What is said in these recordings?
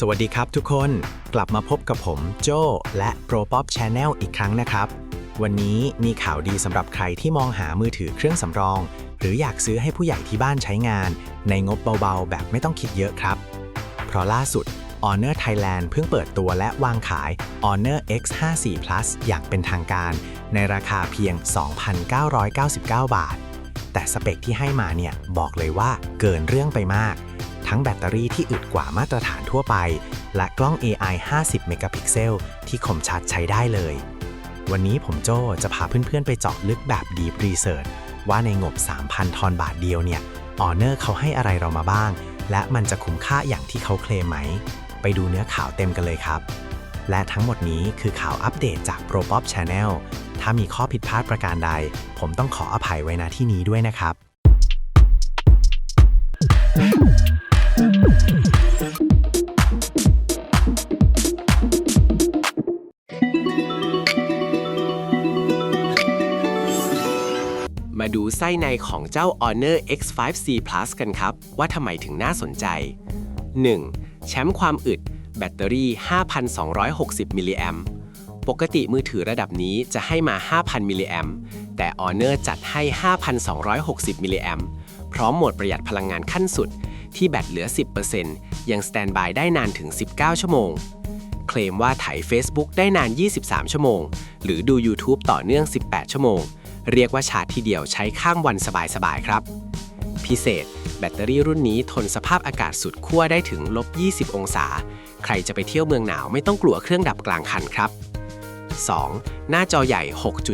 สวัสดีครับทุกคนกลับมาพบกับผมโจและ ProPop Channel อีกครั้งนะครับ วันนี้มีข่าวดีสำหรับใครที่มองหามือถือเครื่องสำรอง หรืออยากซื้อให้ผู้ใหญ่ที่บ้านใช้งาน ในงบเบาๆ แบบไม่ต้องคิดเยอะครับ เพราะล่าสุด Honor Thailand เพิ่งเปิดตัวและวางขาย Honor X54 Plus อย่างเป็นทางการ ในราคาเพียง 2,999 บาท แต่สเปคที่ให้มาเนี่ยบอกเลยว่าเกินเรื่องไปมาก ทั้งแบตเตอรี่ที่อึดกว่ามาตรฐานทั่วไป และกล้อง AI 50 เมกะพิกเซลที่คมชัดใช้ได้เลย วันนี้ผมโจจะพาเพื่อนๆ ไปเจาะลึกแบบ Deep Research ว่าในงบ 3,000 ทอนบาทเดียวเนี่ย Honor เขาให้อะไรเรามาบ้าง และมันจะคุ้มค่าอย่างที่เขาเคลมไหม ไปดูเนื้อข่าวเต็มกันเลยครับ และทั้งหมดนี้คือข่าวอัปเดตจาก ProPop Channel ถ้ามีข้อผิดพลาดประการใด ผมต้องขออภัยไว้ณที่นี้ด้วยนะครับ มาดูไส้ในของเจ้า Honor X5C Plus กันครับ ว่าทำไมถึงน่าสนใจ 1. แชมป์ความอึด แบตเตอรี่ 5,260 มิลลิแอมปกติมือถือระดับนี้จะให้มา 5,000 มิลลิแอมแต่ Honor จัดให้ 5,260 มิลลิแอมพร้อมโหมดประหยัดพลังงานขั้นสุด ที่แบตเหลือ 10%ยังสแตนบายได้นานถึง 19 ชั่วโมง เคลมว่าถ่าย Facebook ได้นาน 23 ชั่วโมง หรือดู YouTube ต่อเนื่อง 18 ชั่วโมง เรียกว่าชาร์จทีเดียวใช้ข้ามวันสบายๆครับ พิเศษ แบตเตอรี่รุ่นนี้ทนสภาพอากาศสุดขั้วได้ถึงลบ 20 องศา ใครจะไปเที่ยวเมืองหนาวไม่ต้องกลัวเครื่องดับกลางคันครับ 2. หน้าจอใหญ่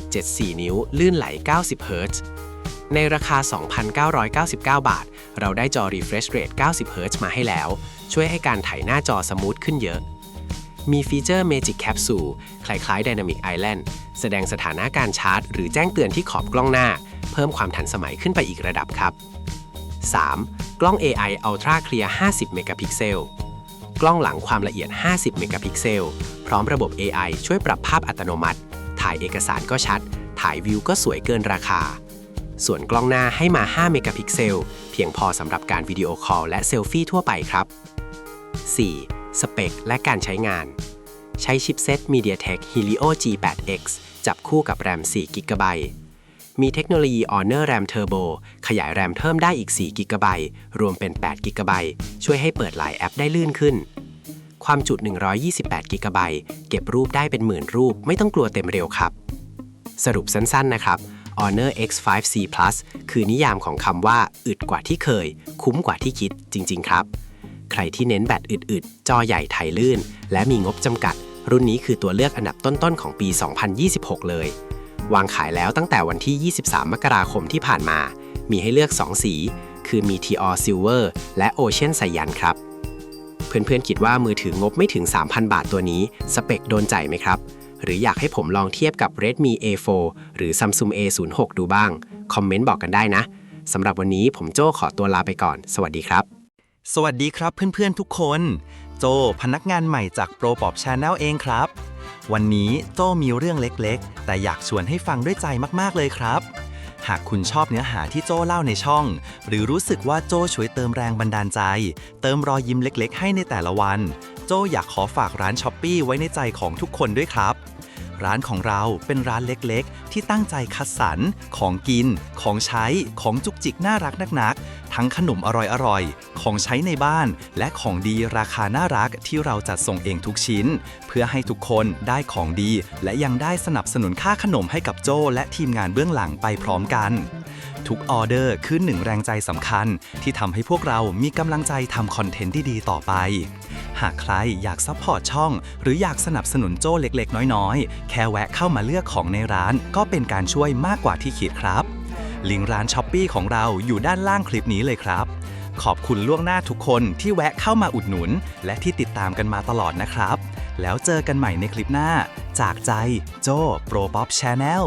6.74 นิ้ว ลื่นไหล 90 เฮิรตซ์ ในราคา 2,999 บาท เราได้จอ refresh rate 90เฮิรตซ์มาให้แล้ว ช่วยให้การถ่ายหน้าจอสมูทขึ้นเยอะ มีฟีเจอร์ Magic Capsule คล้ายๆ Dynamic Island แสดงสถานะการชาร์จ หรือแจ้งเตือนที่ขอบกล้องหน้า เพิ่มความทันสมัยขึ้นไปอีกระดับครับ 3. กล้อง AI Ultra Clear 50 เมกะพิกเซล กล้องหลังความละเอียด 50 เมกะพิกเซล พร้อมระบบ AI ช่วยปรับภาพอัตโนมัติ ถ่ายเอกสารก็ชัด ถ่ายวิวก็สวยเกินราคา ส่วนกล้องหน้าให้มา 5 เมกะพิกเซล เพียงพอสำหรับการวิดีโอคอลและเซลฟี่ทั่วไปครับ 4. สเปค และการใช้งาน ใช้ชิปเซ็ต MediaTek Helio G8X จับคู่กับแรม4 g b มีเทคโนโลยี Honor RAM Turbo ขยายแรมเพิ่มได้อีก4 g b รวมเป็น8 g b ช่วยให้เปิดหลายแอปได้ลื่นขึ้น ความจุ 128 g b เก็บรูปได้เป็นหมื่นรูป ไม่ต้องกลัวเต็มเร็วครับ สรุปสั้นๆนะครับ Honor X5C Plus คือนิยามของคำว่า อึดกว่าที่เคย คุ้มกว่าที่คิดจริง ๆ ครับ ใครที่เน้นแบตอึดๆ จอใหญ่ไทยลื่น และมีงบจำกัด รุ่นนี้คือตัวเลือกอันดับต้นๆ ของปี 2026 เลย วางขายแล้วตั้งแต่วันที่ 23 มกราคมที่ผ่านมา มีให้เลือก 2 สี คือ Meteor Silver และ Ocean Cyan ครับ เพื่อนๆคิดว่ามือถืองบไม่ถึง 3,000 บาทตัวนี้ สเปคโดนใจไหมครับ หรืออยากให้ผมลองเทียบกับ Redmi A4 หรือ Samsung A06 ดูบ้าง คอมเมนต์บอกกันได้นะสำหรับวันนี้ผมโจ้ขอตัวลาไปก่อน สวัสดีครับ สวัสดีครับเพื่อนๆทุกคน โจพนักงานใหม่จาก ProPop Channel เองครับ วันนี้โจมีเรื่องเล็กๆ แต่อยากชวนให้ฟังด้วยใจมากๆเลยครับากคุณชอบเนื้อหาที่โจเล่าในช่อง หรือรู้สึกว่าโจช่วยเติมแรงบันดาลใจ เติมรอยยิ้มเล็ก ๆ ให้ในแต่ละวัน โจอยากขอฝากร้านช้อปปีไว้ในใจของทุกคนด้วยครับร้านของเราเป็นร้านเล็กๆ ที่ตั้งใจคัดสรร ของกิน ของใช้ ของจุกจิกน่ารักนักๆ ทั้งขนมอร่อยๆ ของใช้ในบ้าน และของดีราคาน่ารักที่เราจัดส่งเองทุกชิ้น เพื่อให้ทุกคนได้ของดี และยังได้สนับสนุนค่าขนมให้กับโจและทีมงานเบื้องหลังไปพร้อมกัน ทุกออเดอร์คือหนึ่งแรงใจสำคัญ ที่ทำให้พวกเรามีกำลังใจทำคอนเทนต์ที่ดีต่อไป หากใครอยากซัพพอร์ตช่อง หรืออยากสนับสนุนโจ้เล็กๆ น้อยๆ แค่แวะเข้ามาเลือกของในร้าน ก็เป็นการช่วยมากกว่าที่คิดครับลิงก์ร้านช้อปปีของเราอยู่ด้านล่างคลิปนี้เลยครับ ขอบคุณล่วงหน้าทุกคนที่แวะเข้ามาอุดหนุน และที่ติดตามกันมาตลอดนะครับ แล้วเจอกันใหม่ในคลิปหน้า จากใจโจโปรป๊อปชาแนล